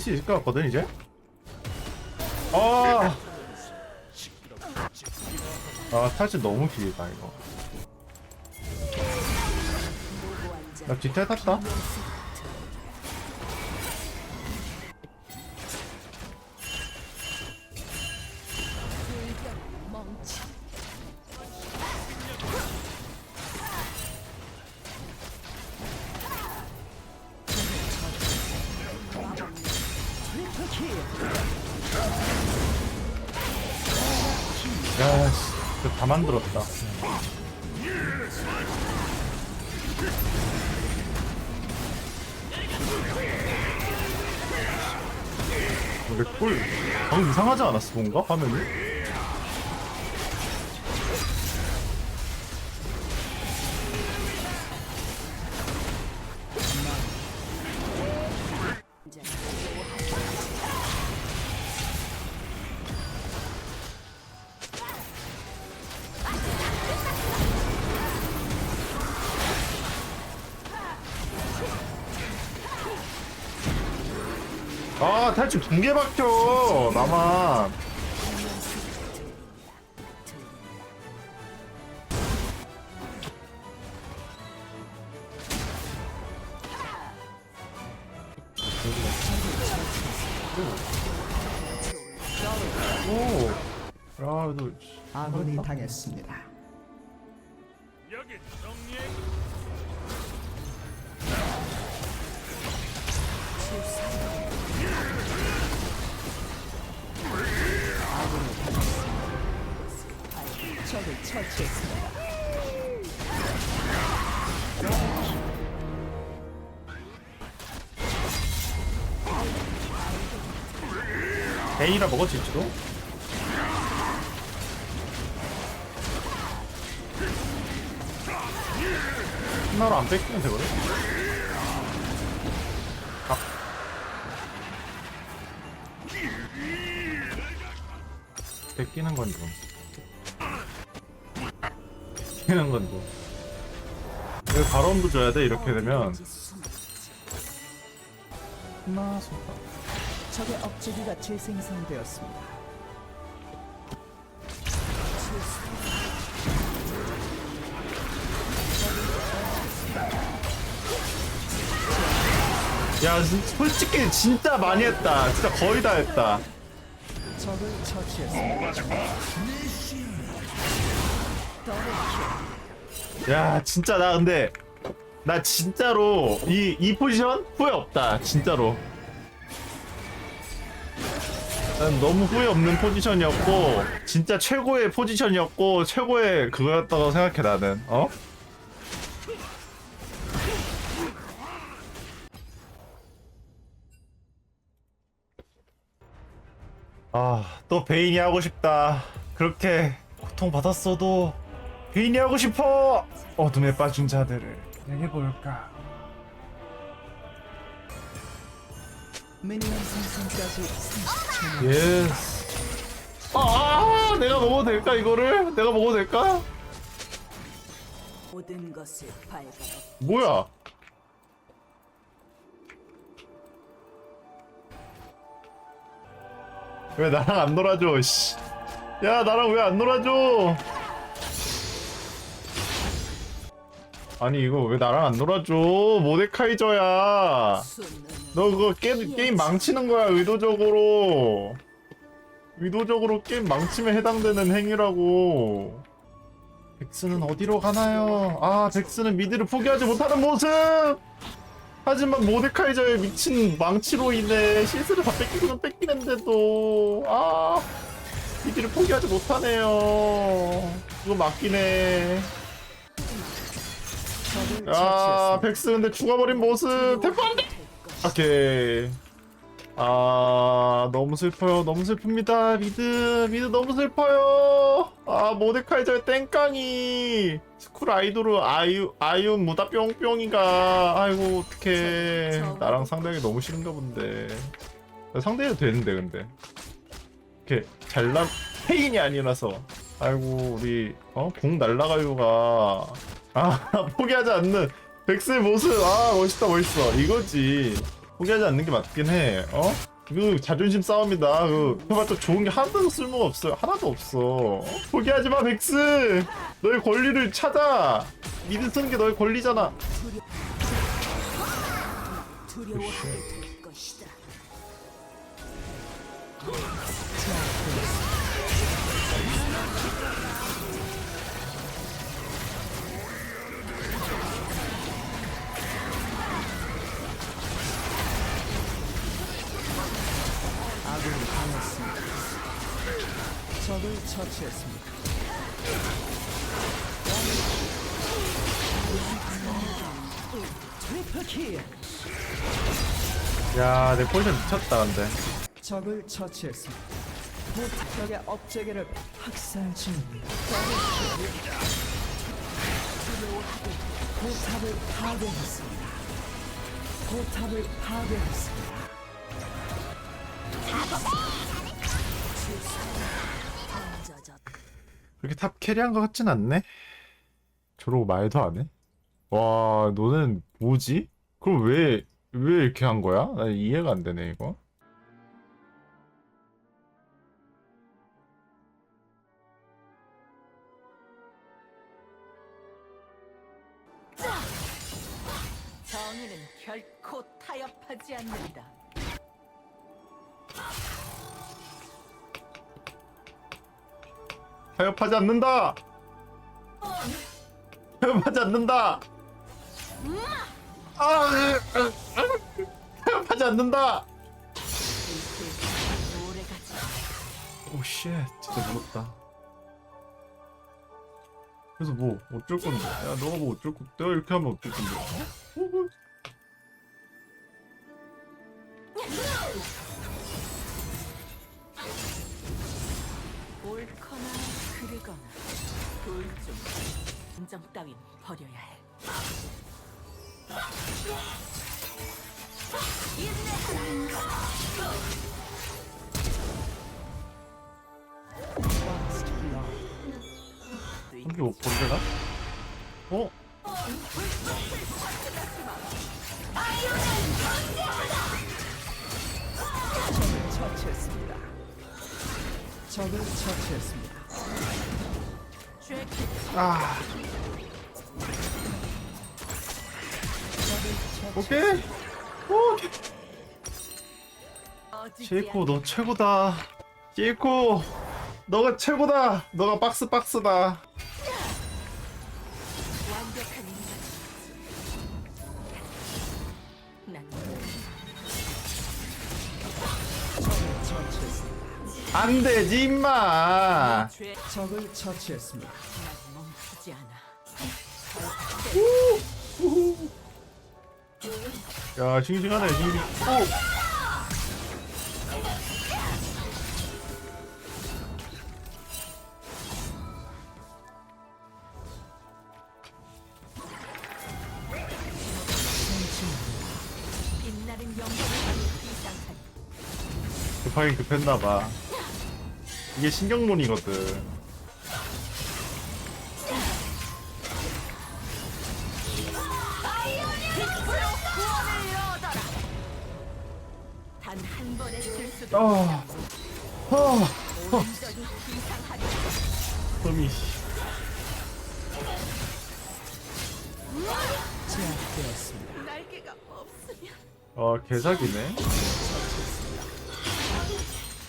이길 수 있을 것 같거든 이제? 아, 아 탈진 너무 길다 이거. 나 뒷탈 탔다 만들었다 근데 꿀 방금 이상하지 않았어 뭔가 화면이? 아 탈출 두 개 박혀 나만 오, 야, 너 아군이 당했습니다. 여기 정리해 적을 처치했습니다. 베이라 먹어질지도? 하나로 안 뺏기면 되거든? 각. 뺏기는 건 좀. 뺏기는 건 좀. 이거 바론도 줘야 돼, 이렇게 되면. 나 속다. 적의 억제기가 재생성되었습니다. 야, 진- 솔직히 진짜 많이 했다. 진짜 거의 다 했다. 적을 처치했습니다. 야 진짜 나 근데 나 진짜로 이, 이 포지션 후회 없다 진짜로. 난 너무 후회 없는 포지션이었고 진짜 최고의 포지션이었고 최고의 그거였다고 생각해 나는. 어? 아 또 베인이 하고 싶다. 그렇게 고통받았어도 베인이 하고 싶어 어둠에 빠진 자들을 해볼까 미니언 생성까지 30초 예스 아 내가 먹어도 될까 이거를? 내가 먹어도 될까? 모든 것을 발견. 뭐야 왜 나랑 안 놀아줘 씨. 야 나랑 왜 안 놀아줘 아니 이거 왜 나랑 안 놀아줘? 모데카이저야. 너 그거 게, 게임 망치는 거야 의도적으로. 의도적으로 게임 망치면 해당되는 행위라고. 백스는 어디로 가나요? 아 백스는 미드를 포기하지 못하는 모습! 하지만 모데카이저의 미친 망치로 인해 실수를 다 뺏기고는 뺏기는데도. 아 미드를 포기하지 못하네요. 그거 맞긴 해 아, 처치했습니다. 백스 근데 죽어버린 모습 대포 안 돼! 오케이. 아, 너무 슬퍼요. 너무 슬픕니다. 미드, 미드 너무 슬퍼요. 아, 모데카이저의 땡깡이. 스쿨 아이돌을 아유, 아유, 무다 뿅뿅이가. 아이고, 어떡해. 나랑 상대하기 너무 싫은가 본데. 상대해도 되는데, 근데. 이렇게 잘난, 페인이 아니라서 아이고 우리 어공 날라가요가 아 포기하지 않는 백스의 모습. 아 멋있다 멋있어. 이거지. 포기하지 않는 게 맞긴 해. 어? 그 자존심 싸움이다. 그 해봤자 좋은 게 하나도 쓸모가 없어요. 하나도 없어. 어? 포기하지 마 백스! 너의 권리를 찾아! 미드 쓰는 게 너의 권리잖아. 두려워하게 될 것이다. 적을 처치했습니다. 트리플 킬. 야 내 포지션 미쳤다 근데 적을 처치했습니다. 곧 적의 업체계를 학살 중입니다. 포탑을 파괴했습니다. 포탑을 파괴했습니다. 그렇게 탑 캐리한 것 같진 않네? 저러고 말도 안 해? 와, 너는 뭐지? 그럼 왜, 왜 이렇게 한 거야? 나 이해가 안 되네, 이거. 타협하지 않는다! 타협하지 않는다! 아. 타협하지 않는다! 오래가지. 오, 쉣. 진짜 무섭다. 그래서 뭐, 어쩔 건데? 야, 너가 뭐 어쩔 건데? 내가 이렇게 하면 어쩔 건데? 감정 따윈 버려야 해. 한개 못 본데나? 어? 적을 처치했습니다. 적을 처치했습니다. 아, 오케이. 제이코 너 최고다. 제이코 너가 최고다. 너가 박스 박스다. 안 되지 임마. 죄. 적을 처치했습니다. 않아. 야 싱싱하네 싱싱. 오. 급하긴 급했나봐. 이게 신경문이거든. 아, 아, 없으면 어 개사기네.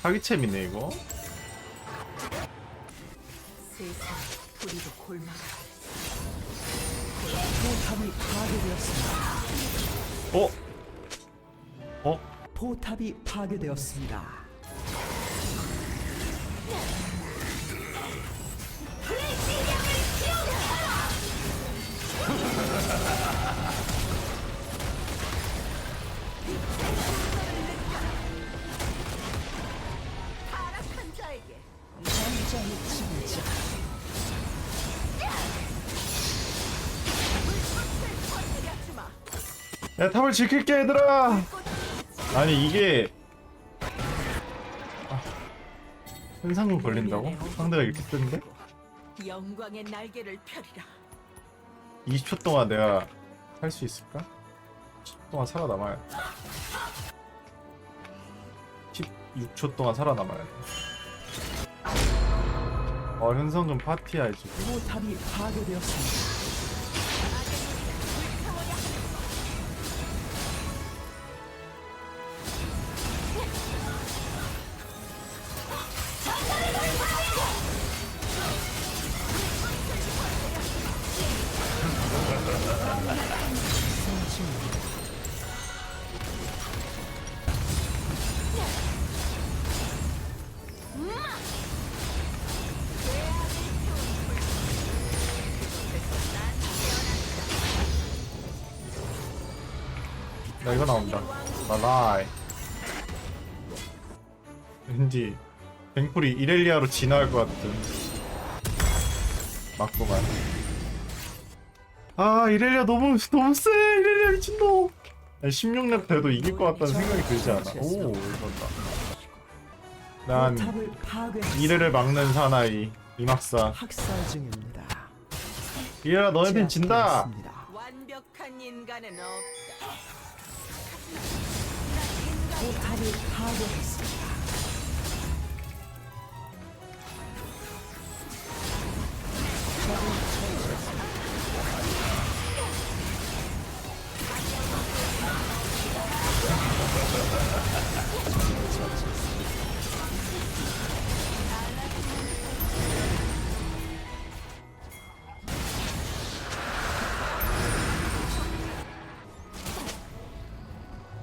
사기챔이네 이거. 어? 어? 포탑이 파괴되었습니다. 야 탑을 지킬게 얘들아. 아니 이게 현상금 걸린다고? 상대가 이렇게 뜨는데? 영광의 날개를 펴리라. 20초 동안 내가 할 수 있을까? 10초 동안 살아남아야 돼. 16초 동안 살아남아야 돼. 어, 현상금 파티야, 지금. 포탑이 파괴되었습니다. 이거 나온다. 말라이. 왠지 뱅풀이 이렐리아로 진화할 것 같은. 맞구만. 아 이렐리아 너무 너무 세 이렐리아 미친놈. 16렙 돼도 이길 것 같다는 생각이 들지 않아. 오 이건다. 난. 이래를 막는 사나이 이막사. 학살 중입니다. 이래라 너네들 진다. 완벽한 인간은 없다. 포탑을 파괴했습니다.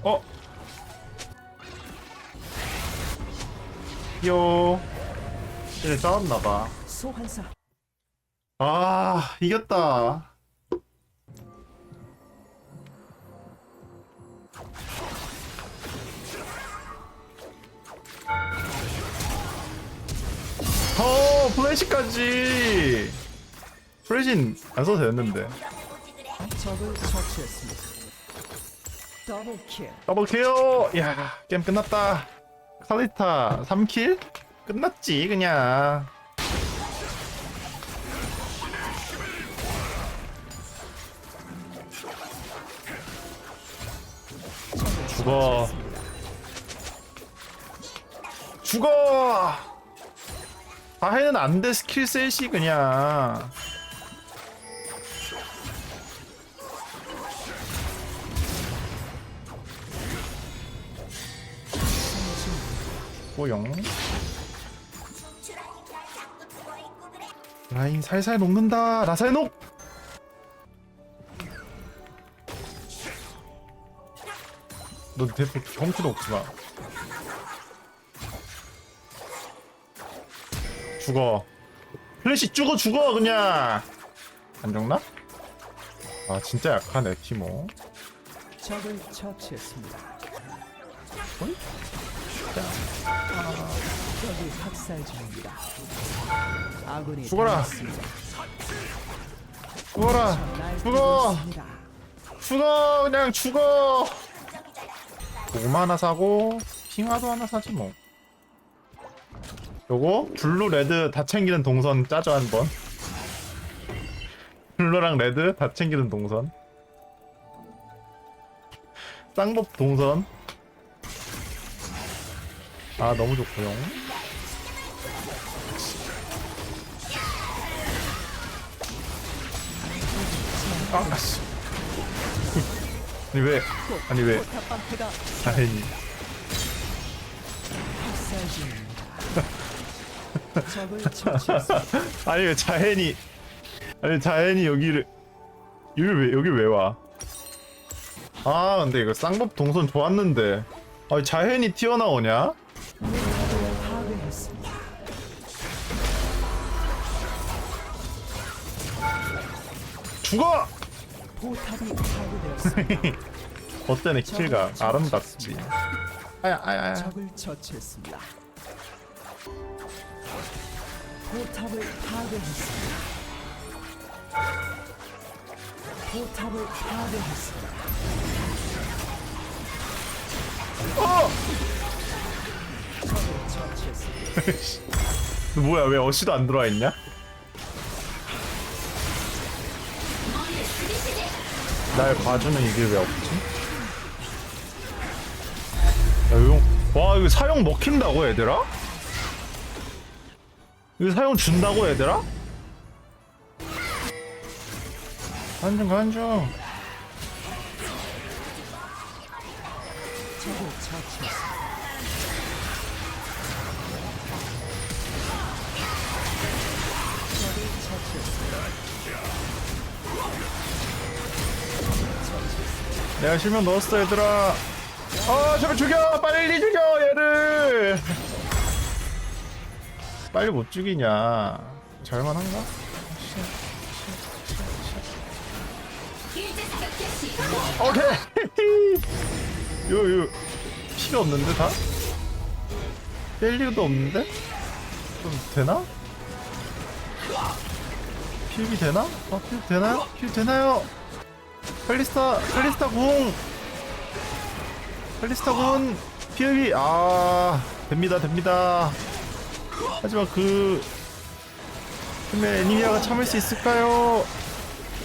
어? 요. 이제 싸웠나봐. 소환사 아, 이겼다. 어, 플래시까지. 플래시는 안 써도 됐는데. 적을 처치했습니다. 더블킬! 야, 게임 끝났다. 칼리타 3킬? 끝났지, 그냥. 죽어. 죽어! 다 해는 안 돼, 스킬 셋이 그냥. 뽀용. 라인 살살 녹는다. 라살 녹! 너 대포 경치도 없지 마. 죽어. 플래시 죽어 죽어 그냥. 안 죽나? 아 진짜 약하네 티모. 적을 처치했습니다. 어이? 적이 학살 중입니다. 죽어라. 죽어라. 죽어. 죽어 그냥 죽어. 고구마 하나 사고 핑화도 하나 사지 뭐. 요거 블루 레드 다 챙기는 동선 짜죠 한번. 블루랑 레드 다 챙기는 동선. 쌍법 동선. 아 너무 좋고요. 아 씨. 아니 왜? 아니 왜? 다행히. 아니 왜 자hen이 아니 자hen이 여기를 여기 왜 여기 왜 와? 아 근데 이거 쌍법 동선 좋았는데 아니 자hen이 튀어나오냐? 죽어! 포탑이 파괴되었습니다. 어때네 킬가 아름답지. 아야 아야 아야. 적을 처치했습니다. 포탑을 파괴했습니다. 포탑을 파괴했습니다. 어! 뭐야 왜 어시도 안 들어와 있냐? 날 봐주는 이게 왜 없지? 야, 이거, 와 이거 사용 먹힌다고 얘들아? 이거 사용 준다고 얘들아? 간중 간중 내가 실명 넣었어 얘들아 어 제발 죽여 빨리 죽여 얘를 빨리 못 죽이냐 잘만한가? 오케이 요요 피가 없는데 다? 뺄 리도 없는데? 좀 되나? 필이 되나? 어, 필 되나요? 필 되나요? 칼리스타 칼리스타 궁 칼리스타 궁 PLB 아 됩니다 됩니다 하지만 그 틈에 애니미아가 참을 수 있을까요?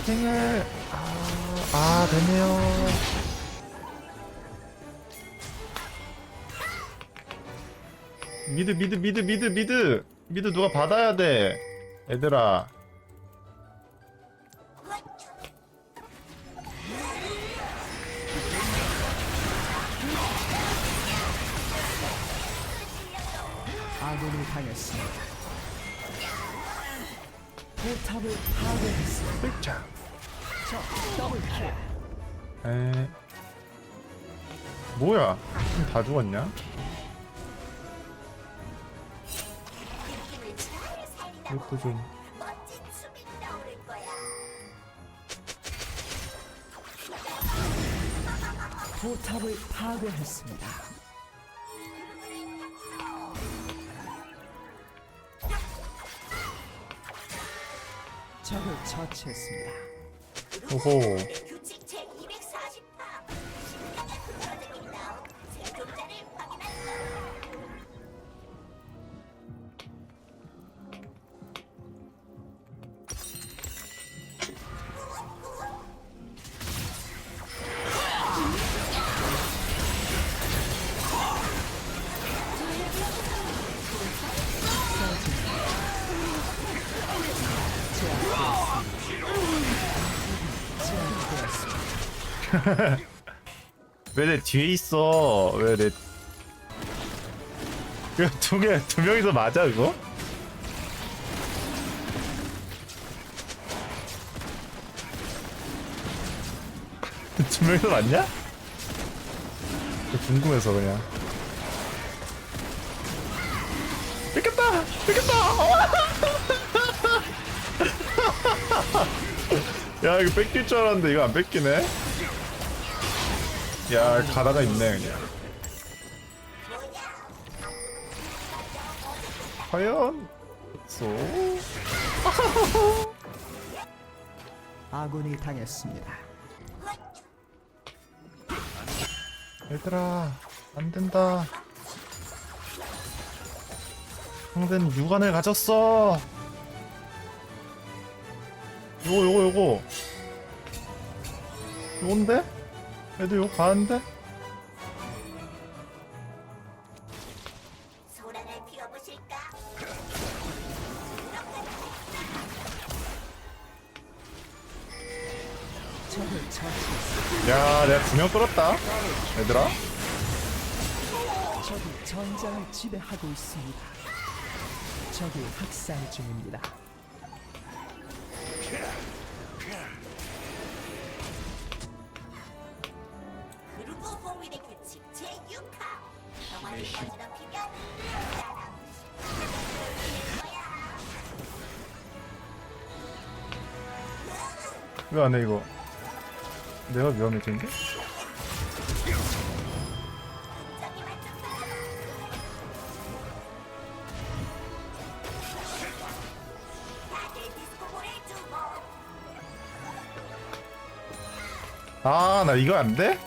생을 아, 아 되네요 미드 미드 미드 미드 미드 미드 누가 받아야 돼 얘들아 다 죽었냐? 이것도 좀 포탑을 파괴했습니다. 적을 처치했습니다. 오호 왜 내 뒤에 있어? 왜 내 이거 두개 두 명이서 맞아 이거? 두 명이서 맞냐? 궁금해서 그냥. 뺏겼다! 뺏겼다 야 이거 뺏길 줄 알았는데 이거 안 뺏기네? 야 가다가 있네 그냥. 과연? 쏘. 아군이 당했습니다. 얘들아 안 된다. 상대는 육안을 가졌어 요거 요거 요거 요건데? 애들 요거 가는데? 소란을 피워보실까? 적을 처치했습니다. 야 내가 두 명 끌었다 얘들아 적이 전장을 지배하고 있습니다. 적이 학살 중입니다. 왜 안해 이거 내가 주고 아나 이거 안 돼?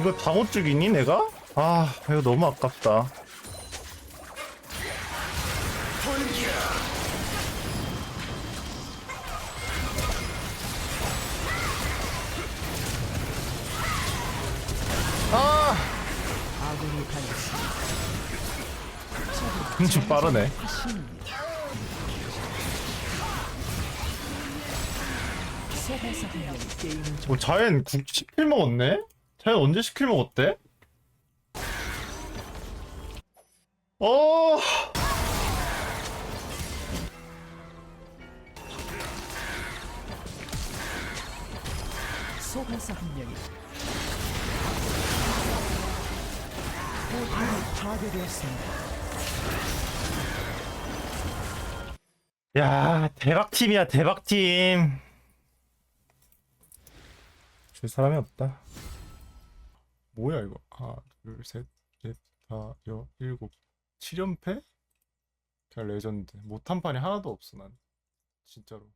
이거 다못 죽이니 내가? 아 이거 너무 아깝다 흥치 빠르네 뭐 자엔 10킬 먹었네? 자엔 언제 10킬 먹었대? 어 속에서 한 명이 포탑이 파괴되었습니다. 야 대박팀이야 대박팀. 줄 사람이 없다. 뭐야 이거? 하나 둘셋넷다 여 일곱. 7연패? 그냥 레전드. 못한 판이 하나도 없어 난. 진짜로